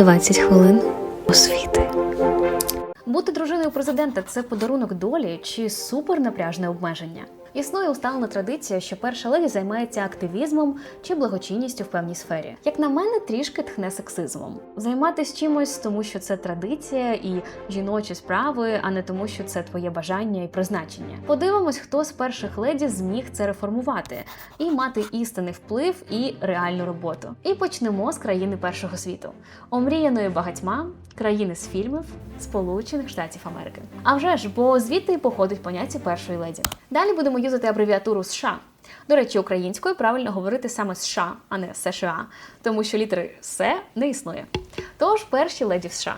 20 хвилин освіти. Бути дружиною президента це подарунок долі чи супернапряжне обмеження. Існує усталена традиція, що перша леді займається активізмом чи благочинністю в певній сфері. Як на мене, трішки тхне сексизмом. Займатися чимось, тому що це традиція і жіночі справи, а не тому, що це твоє бажання і призначення. Подивимось, хто з перших леді зміг це реформувати і мати істинний вплив і реальну роботу. І почнемо з країни першого світу, омріяної багатьма країни з фільмів Сполучених Штатів Америки. А вже ж, бо звідти і походить поняття першої леді. Далі будемо юзати абревіатуру США. До речі, українською правильно говорити саме США, а не США, тому що літери С не існує. Тож перші леді США.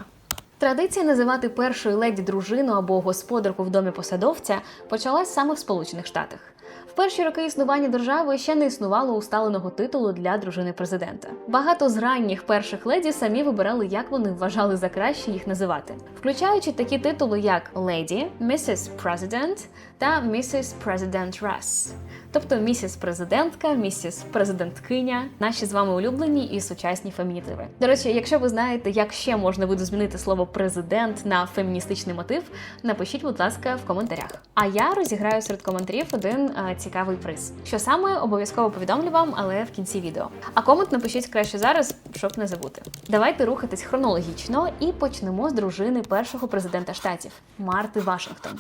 Традиція називати першою леді дружину або господарку в домі посадовця почалась саме в Сполучених Штатах. В перші роки існування держави ще не існувало усталеного титулу для дружини президента. Багато з ранніх перших леді самі вибирали, як вони вважали за краще їх називати, включаючи такі титули, як леді, місіс President та місіс President Russ. Тобто місіс президентка, місіс президенткиня, наші з вами улюблені і сучасні фемінітиви. До речі, якщо ви знаєте, як ще можна видозмінити слово президент на феміністичний мотив, напишіть, будь ласка, в коментарях. А я розіграю серед коментарів один е, цікавий приз. Що саме обов'язково повідомлю вам, але в кінці відео. А комент напишіть краще зараз, щоб не забути. Давайте рухатись хронологічно і почнемо з дружини першого президента штатів Марти Вашингтон,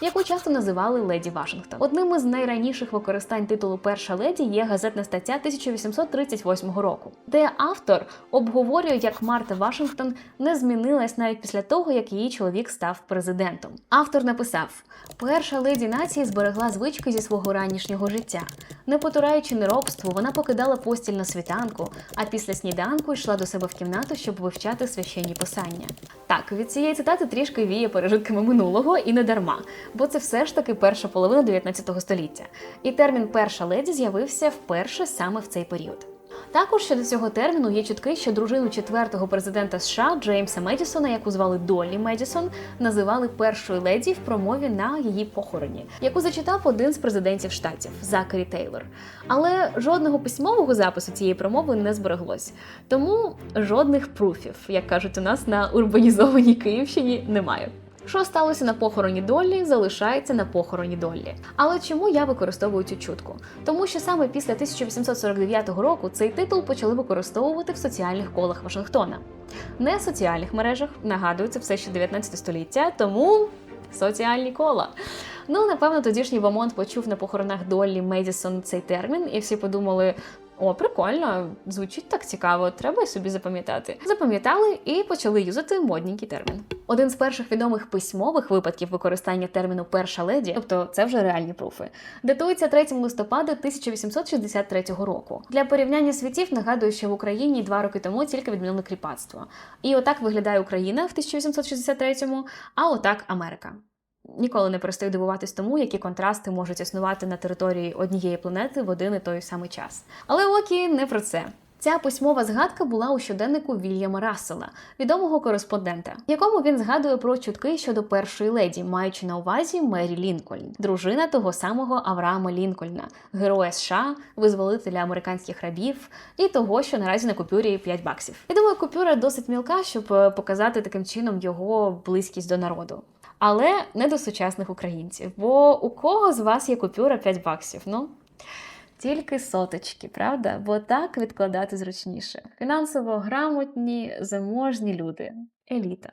яку часто називали леді Вашингтон. Одним із найраніших використань титулу Перша леді є газетна стаття 1838 року, де автор обговорює, як Марта Вашингтон не змінилась навіть після того, як її чоловік став президентом. Автор написав: перша леді нації зберегла звички зі свого ранішнього життя. Не потураючи неробству, вона покидала постіль на світанку, а після сніданку йшла до себе в кімнату, щоб вивчати священні писання. Так, від цієї цитати трішки віє пережитками минулого і не дарма, бо це все ж таки перша половина 19 століття. І термін перша леді з'явився вперше саме в цей період. Також щодо цього терміну є чутки, що дружину четвертого президента США Джеймса Медісона, яку звали Доллі Медісон, називали першою леді в промові на її похороні, яку зачитав один з президентів штатів Закарі Тейлор. Але жодного письмового запису цієї промови не збереглось. Тому жодних пруфів, як кажуть у нас на урбанізованій Київщині, немає. Що сталося на похороні Доллі, залишається на похороні Доллі. Але чому я використовую цю чутку? Тому що саме після 1849 року цей титул почали використовувати в соціальних колах Вашингтона. Не в соціальних мережах, нагадую, це все ще 19 століття, тому соціальні кола. Ну, напевно, тодішній Бамонт почув на похоронах Доллі Медісон цей термін, і всі подумали. О, прикольно, звучить так цікаво, треба й собі запам'ятати. Запам'ятали і почали юзати модненький термін. Один з перших відомих письмових випадків використання терміну перша леді, тобто це вже реальні пруфи, датується 3 листопада 1863 року. Для порівняння світів нагадую, що в Україні два роки тому тільки відмінили кріпацтво. І отак виглядає Україна в 1863-му, а отак Америка. Ніколи не перестаю дивуватись тому, які контрасти можуть існувати на території однієї планети в один і той самий час. Але окі не про це. Ця письмова згадка була у щоденнику Вільяма Рассела, відомого кореспондента, в якому він згадує про чутки щодо першої леді, маючи на увазі Мері Лінкольн, дружина того самого Авраама Лінкольна, героя США, визволителя американських рабів і того, що наразі на купюрі 5 баксів. Я думаю, купюра досить мілка, щоб е, показати таким чином його близькість до народу. Але не до сучасних українців. Бо у кого з вас є купюра 5 баксів? Ну тільки соточки, правда? Бо так відкладати зручніше. Фінансово грамотні, заможні люди, еліта.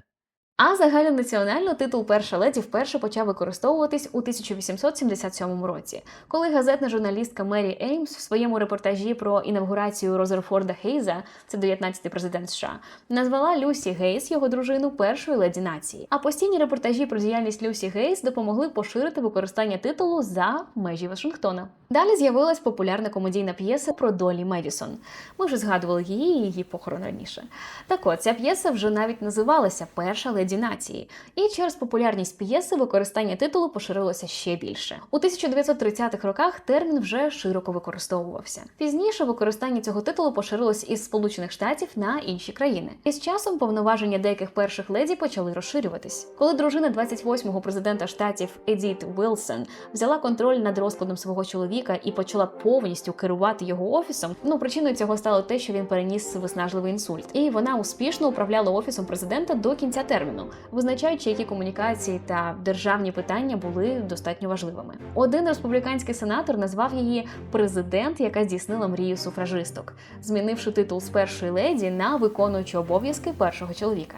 А загальнонаціонально титул Перша леді вперше почав використовуватись у 1877 році, коли газетна журналістка Мері Еймс в своєму репортажі про інавгурацію Розерфорда Гейза, це 19-й президент США, назвала Люсі Гейс, його дружину, першою леді нації. А постійні репортажі про діяльність Люсі Гейс допомогли поширити використання титулу за межі Вашингтона. Далі з'явилась популярна комедійна п'єса про Долі Медісон. Ми вже згадували її і її похорон раніше. Так от, ця п'єса вже навіть називалася Перша леді леді нації, і через популярність п'єси використання титулу поширилося ще більше. У 1930-х роках термін вже широко використовувався. Пізніше використання цього титулу поширилось із Сполучених Штатів на інші країни. І з часом повноваження деяких перших леді почали розширюватись. Коли дружина 28-го президента штатів Едіт Вілсон взяла контроль над розкладом свого чоловіка і почала повністю керувати його офісом. Ну причиною цього стало те, що він переніс виснажливий інсульт, і вона успішно управляла офісом президента до кінця терміну, визначаючи, які комунікації та державні питання були достатньо важливими. Один республіканський сенатор назвав її президент, яка здійснила мрію суфражисток, змінивши титул з першої леді на виконуючу обов'язки першого чоловіка.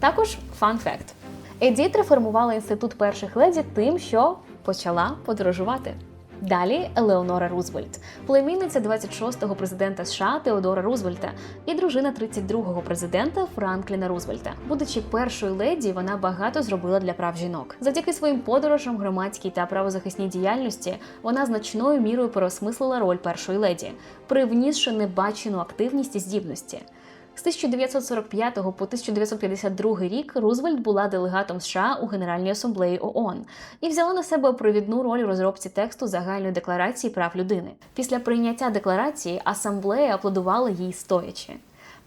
Також фан факт. Едіт реформувала інститут перших леді тим, що почала подорожувати. Далі Елеонора Рузвельт, племінниця 26-го президента США Теодора Рузвельта і дружина 32-го президента Франкліна Рузвельта. Будучи першою леді, вона багато зробила для прав жінок. Завдяки своїм подорожам, громадській та правозахисній діяльності вона значною мірою переосмислила роль першої леді, привнісши небачену активність і здібності. З 1945 по 1952 рік Рузвельт була делегатом США у Генеральній асамблеї ООН і взяла на себе провідну роль у розробці тексту загальної декларації прав людини. Після прийняття декларації асамблея аплодувала їй стоячи.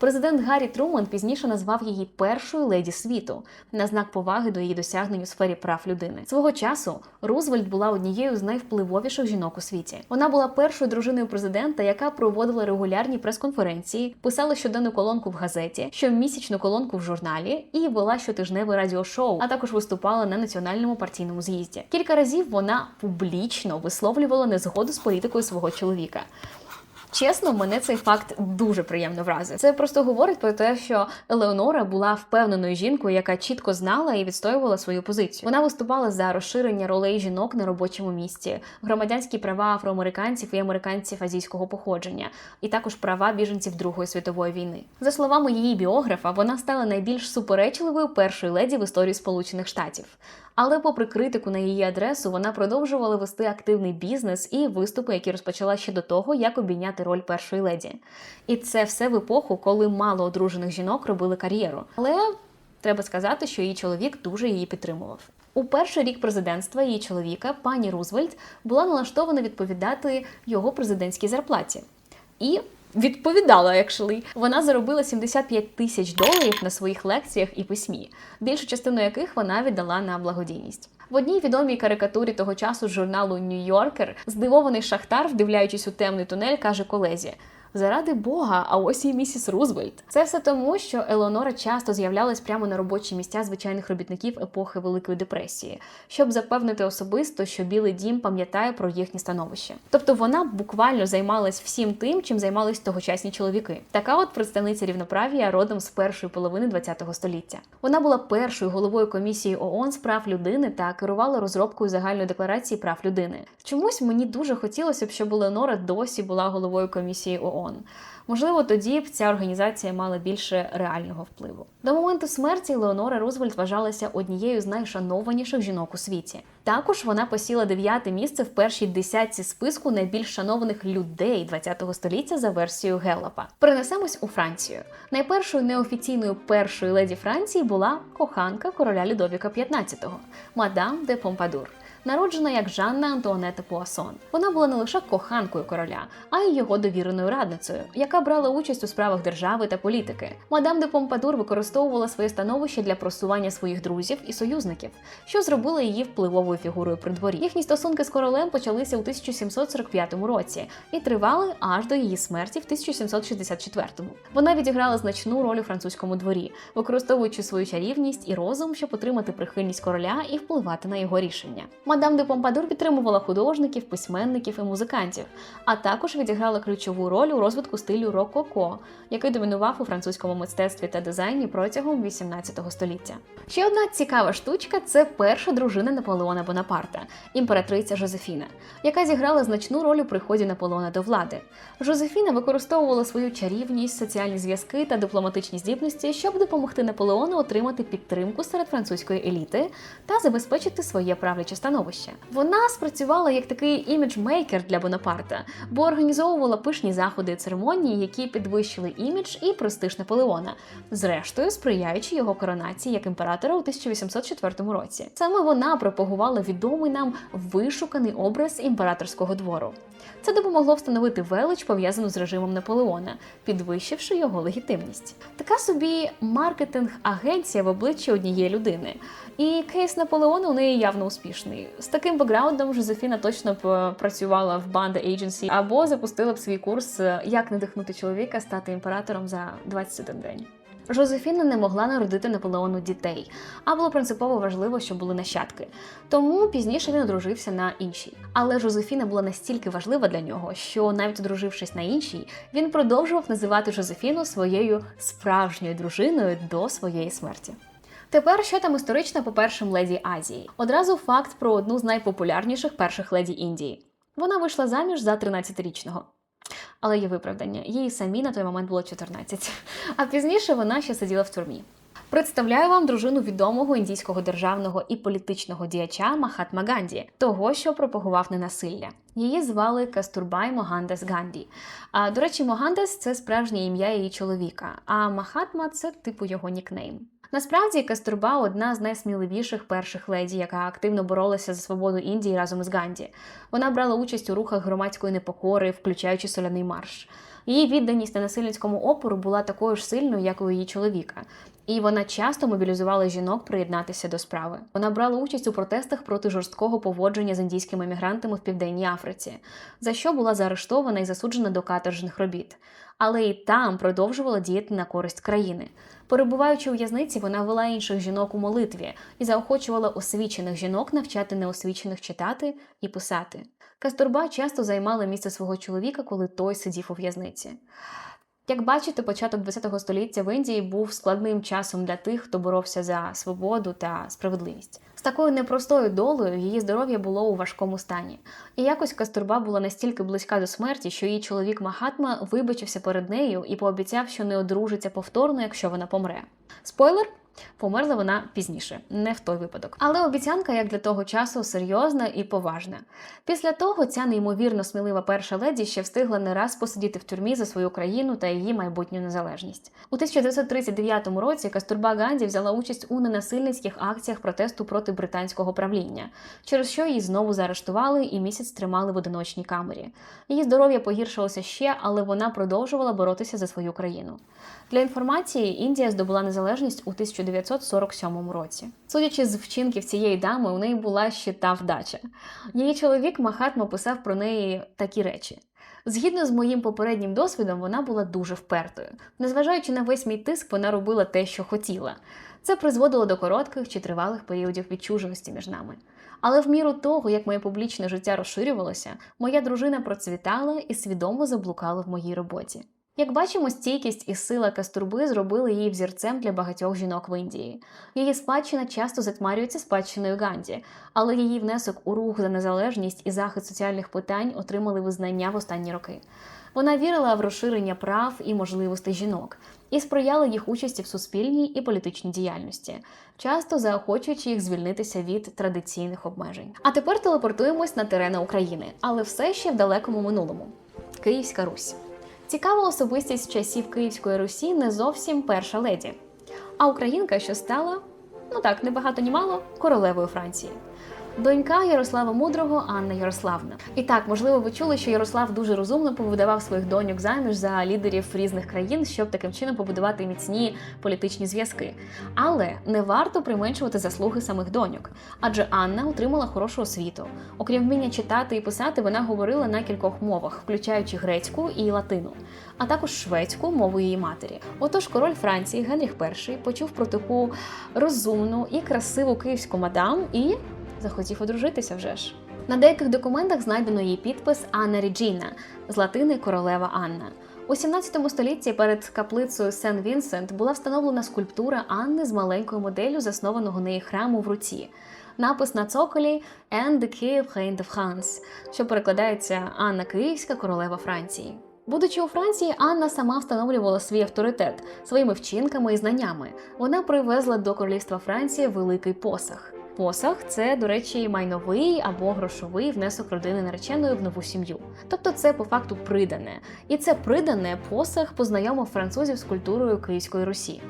Президент Гаррі Труман пізніше назвав її першою леді світу на знак поваги до її досягнень у сфері прав людини. Свого часу Рузвельт була однією з найвпливовіших жінок у світі. Вона була першою дружиною президента, яка проводила регулярні прес-конференції, писала щоденну колонку в газеті, щомісячну колонку в журналі і вела щотижневе радіошоу, а також виступала на національному партійному з'їзді. Кілька разів вона публічно висловлювала незгоду з політикою свого чоловіка. Чесно, мене цей факт дуже приємно вразив. Це просто говорить про те, що Елеонора була впевненою жінкою, яка чітко знала і відстоювала свою позицію. Вона виступала за розширення ролей жінок на робочому місці, громадянські права афроамериканців і американців азійського походження, і також права біженців Другої світової війни. За словами її біографа, вона стала найбільш суперечливою першою леді в історії Сполучених Штатів. Але, попри критику на її адресу, вона продовжувала вести активний бізнес і виступи, які розпочала ще до того, як обійняти роль першої леді. І це все в епоху, коли мало одружених жінок робили кар'єру. Але треба сказати, що її чоловік дуже її підтримував. У перший рік президентства її чоловіка, пані Рузвельт, була налаштована відповідати його президентській зарплаті. І Відповідала, actually. Вона заробила 75 тисяч доларів на своїх лекціях і письмі, більшу частину яких вона віддала на благодійність. В одній відомій карикатурі того часу журналу Нью-Йоркер здивований шахтар, вдивляючись у темний тунель, каже колезі: Заради Бога, а ось і місіс Рузвельт. Це все тому, що Елеонора часто з'являлась прямо на робочі місця звичайних робітників епохи Великої депресії, щоб запевнити особисто, що Білий Дім пам'ятає про їхнє становище. Тобто вона буквально займалась всім тим, чим займались тогочасні чоловіки. Така от представниця рівноправ'я родом з першої половини ХХ століття. Вона була першою головою комісії ООН з прав людини та керувала розробкою загальної декларації прав людини. Чомусь мені дуже хотілося б, щоб Елеонора досі була головою комісії ООН. ООН. Можливо, тоді б ця організація мала більше реального впливу. До моменту смерті Леонора Рузвельт вважалася однією з найшанованіших жінок у світі. Також вона посіла дев'яте місце в першій десятці списку найбільш шанованих людей ХХ століття за версією Геллапа. Перенесемось у Францію. Найпершою неофіційною першою леді Франції була коханка короля Людовіка XV – мадам де Помпадур народжена як Жанна Антуанета Пуасон. Вона була не лише коханкою короля, а й його довіреною радницею, яка брала участь у справах держави та політики. Мадам де Помпадур використовувала своє становище для просування своїх друзів і союзників, що зробило її впливовою фігурою при дворі. Їхні стосунки з королем почалися у 1745 році і тривали аж до її смерті в 1764-му. Вона відіграла значну роль у французькому дворі, використовуючи свою чарівність і розум, щоб отримати прихильність короля і впливати на його рішення. Мадам де Помпадур підтримувала художників, письменників і музикантів, а також відіграла ключову роль у розвитку стилю рококо, який домінував у французькому мистецтві та дизайні протягом 18 століття. Ще одна цікава штучка це перша дружина Наполеона Бонапарта, імператриця Жозефіна, яка зіграла значну роль у приході Наполеона до влади. Жозефіна використовувала свою чарівність, соціальні зв'язки та дипломатичні здібності, щоб допомогти Наполеону отримати підтримку серед французької еліти та забезпечити своє правляче становище. Становище. Вона спрацювала як такий іміджмейкер для Бонапарта, бо організовувала пишні заходи і церемонії, які підвищили імідж і престиж Наполеона, зрештою сприяючи його коронації як імператора у 1804 році. Саме вона пропагувала відомий нам вишуканий образ імператорського двору. Це допомогло встановити велич пов'язану з режимом Наполеона, підвищивши його легітимність. Така собі маркетинг-агенція в обличчі однієї людини. І кейс Наполеона у неї явно успішний. З таким бекграундом Жозефіна точно б працювала в банда Agency або запустила б свій курс Як надихнути чоловіка стати імператором за 21 день. Жозефіна не могла народити Наполеону дітей, а було принципово важливо, щоб були нащадки. Тому пізніше він одружився на іншій. Але Жозефіна була настільки важлива для нього, що навіть одружившись на іншій, він продовжував називати Жозефіну своєю справжньою дружиною до своєї смерті. Тепер що там історично по першим леді Азії? Одразу факт про одну з найпопулярніших перших леді Індії. Вона вийшла заміж за 13-річного. Але є виправдання. Їй самі на той момент було 14. А пізніше вона ще сиділа в тюрмі. Представляю вам дружину відомого індійського державного і політичного діяча Махатма Ганді, того, що пропагував ненасилля. Її звали Кастурбай Могандас Ганді. А до речі, Могандас це справжнє ім'я її чоловіка, а Махатма це типу його нікнейм. Насправді Кастурба одна з найсміливіших перших леді, яка активно боролася за свободу Індії разом з Ганді. Вона брала участь у рухах громадської непокори, включаючи соляний марш. Її відданість ненасильницькому опору була такою ж сильною, як у її чоловіка, і вона часто мобілізувала жінок приєднатися до справи. Вона брала участь у протестах проти жорсткого поводження з індійськими мігрантами в південній Африці, за що була заарештована і засуджена до каторжних робіт. Але і там продовжувала діяти на користь країни. Перебуваючи у в'язниці, вона вела інших жінок у молитві і заохочувала освічених жінок навчати неосвічених читати і писати. Кастурба часто займала місце свого чоловіка, коли той сидів у в'язниці. Як бачите, початок ХХ століття в Індії був складним часом для тих, хто боровся за свободу та справедливість. З такою непростою долею її здоров'я було у важкому стані. І якось Кастурба була настільки близька до смерті, що її чоловік Махатма вибачився перед нею і пообіцяв, що не одружиться повторно, якщо вона помре. Спойлер. Померла вона пізніше, не в той випадок. Але обіцянка, як для того часу, серйозна і поважна. Після того ця неймовірно смілива перша леді ще встигла не раз посидіти в тюрмі за свою країну та її майбутню незалежність. У 1939 році Кастурба Ганді взяла участь у ненасильницьких акціях протесту проти британського правління, через що її знову заарештували і місяць тримали в одиночній камері. Її здоров'я погіршилося ще, але вона продовжувала боротися за свою країну. Для інформації, Індія здобула незалежність у 1947 році. Судячи з вчинків цієї дами, у неї була ще та вдача. Її чоловік Махатма писав про неї такі речі. Згідно з моїм попереднім досвідом, вона була дуже впертою. Незважаючи на весь мій тиск, вона робила те, що хотіла. Це призводило до коротких чи тривалих періодів відчуженості між нами. Але в міру того, як моє публічне життя розширювалося, моя дружина процвітала і свідомо заблукала в моїй роботі. Як бачимо, стійкість і сила Кастурби зробили її взірцем для багатьох жінок в Індії. Її спадщина часто затьмарюється спадщиною Ганді, але її внесок у рух за незалежність і захист соціальних питань отримали визнання в останні роки. Вона вірила в розширення прав і можливостей жінок і сприяла їх участі в суспільній і політичній діяльності, часто заохочуючи їх звільнитися від традиційних обмежень. А тепер телепортуємось на терени України, але все ще в далекому минулому. Київська Русь. Цікава особистість часів Київської Русі не зовсім перша леді, а українка, що стала, ну так, не багато ні мало, королевою Франції. Донька Ярослава Мудрого Анна Ярославна. І так, можливо, ви чули, що Ярослав дуже розумно повидавав своїх доньок заміж за лідерів різних країн, щоб таким чином побудувати міцні політичні зв'язки. Але не варто применшувати заслуги самих доньок, адже Анна отримала хорошу освіту. Окрім вміння читати і писати, вона говорила на кількох мовах, включаючи грецьку і латину, а також шведську мову її матері. Отож, король Франції Генріх І почув про таку розумну і красиву київську мадам і захотів одружитися вже ж. На деяких документах знайдено її підпис Анна Ріджіна з латини королева Анна. У 17 столітті перед каплицею Сен Вінсент була встановлена скульптура Анни з маленькою моделлю заснованого неї храму в руці. Напис на цоколі «And the Kiev Reign France», що перекладається Анна Київська королева Франції. Будучи у Франції, Анна сама встановлювала свій авторитет своїми вчинками і знаннями. Вона привезла до королівства Франції великий посах. Посаг це, до речі, майновий або грошовий внесок родини нареченої в нову сім'ю. Тобто це по факту придане. І це придане посаг познайомив французів з культурою Київської Русі.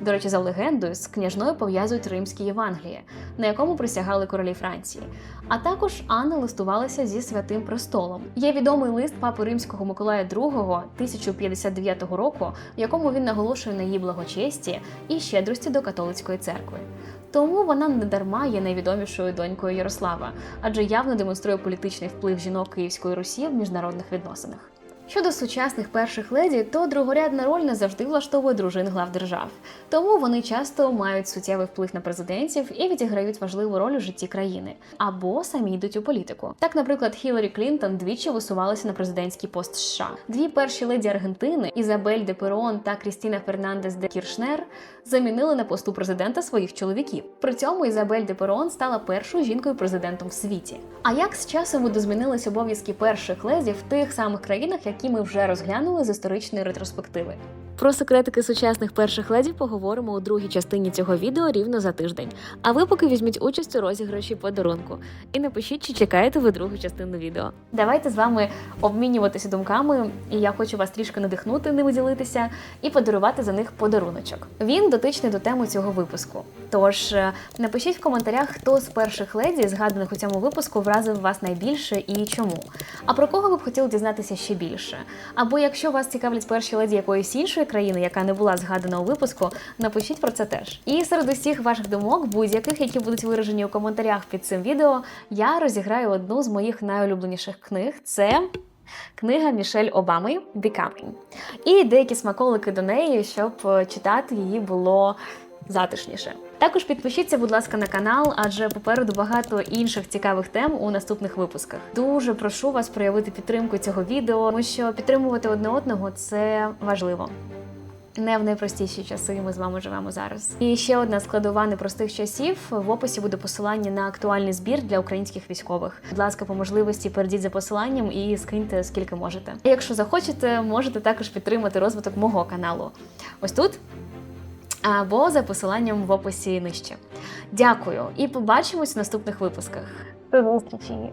До речі, за легендою, з княжною пов'язують римські Євангелії, на якому присягали королі Франції. А також Анна листувалася зі святим престолом. Є відомий лист папи римського Миколая II 1059 року, в якому він наголошує на її благочесті і щедрості до католицької церкви. Тому вона не дарма є найвідомішою донькою Ярослава, адже явно демонструє політичний вплив жінок Київської Русі в міжнародних відносинах. Щодо сучасних перших леді, то другорядна роль не завжди влаштовує дружин глав держав, тому вони часто мають суттєвий вплив на президентів і відіграють важливу роль у житті країни, або самі йдуть у політику. Так, наприклад, Хіларі Клінтон двічі висувалася на президентський пост США. Дві перші леді Аргентини Ізабель де Перон та Крістіна Фернандес де Кіршнер замінили на посту президента своїх чоловіків. При цьому Ізабель де Перон стала першою жінкою президентом в світі. А як з часом видозмінились обов'язки перших леді в тих самих країнах, які ми вже розглянули з історичної ретроспективи? Про секретики сучасних перших леді поговоримо у другій частині цього відео рівно за тиждень. А ви поки візьміть участь у розіграші подарунку і напишіть, чи чекаєте ви другу частину відео. Давайте з вами обмінюватися думками, і я хочу вас трішки надихнути, ними ділитися і подарувати за них подаруночок. Він дотичний до теми цього випуску. Тож е, напишіть в коментарях, хто з перших леді, згаданих у цьому випуску, вразив вас найбільше і чому. А про кого ви б хотіли дізнатися ще більше? Або якщо вас цікавлять перші леді якоїсь іншої країни, яка не була згадана у випуску, напишіть про це теж. І серед усіх ваших думок, будь-яких, які будуть виражені у коментарях під цим відео, я розіграю одну з моїх найулюбленіших книг. Це книга Мішель Обами Becoming. І деякі смаколики до неї, щоб е, читати її було затишніше. Також підпишіться, будь ласка, на канал, адже попереду багато інших цікавих тем у наступних випусках. Дуже прошу вас проявити підтримку цього відео, тому що підтримувати одне одного це важливо. Не в найпростіші часи ми з вами живемо зараз. І ще одна складова непростих часів. В описі буде посилання на актуальний збір для українських військових. Будь ласка, по можливості перейдіть за посиланням і скиньте скільки можете. І якщо захочете, можете також підтримати розвиток мого каналу. Ось тут або за посиланням в описі нижче. Дякую і побачимось в наступних випусках. До зустрічі!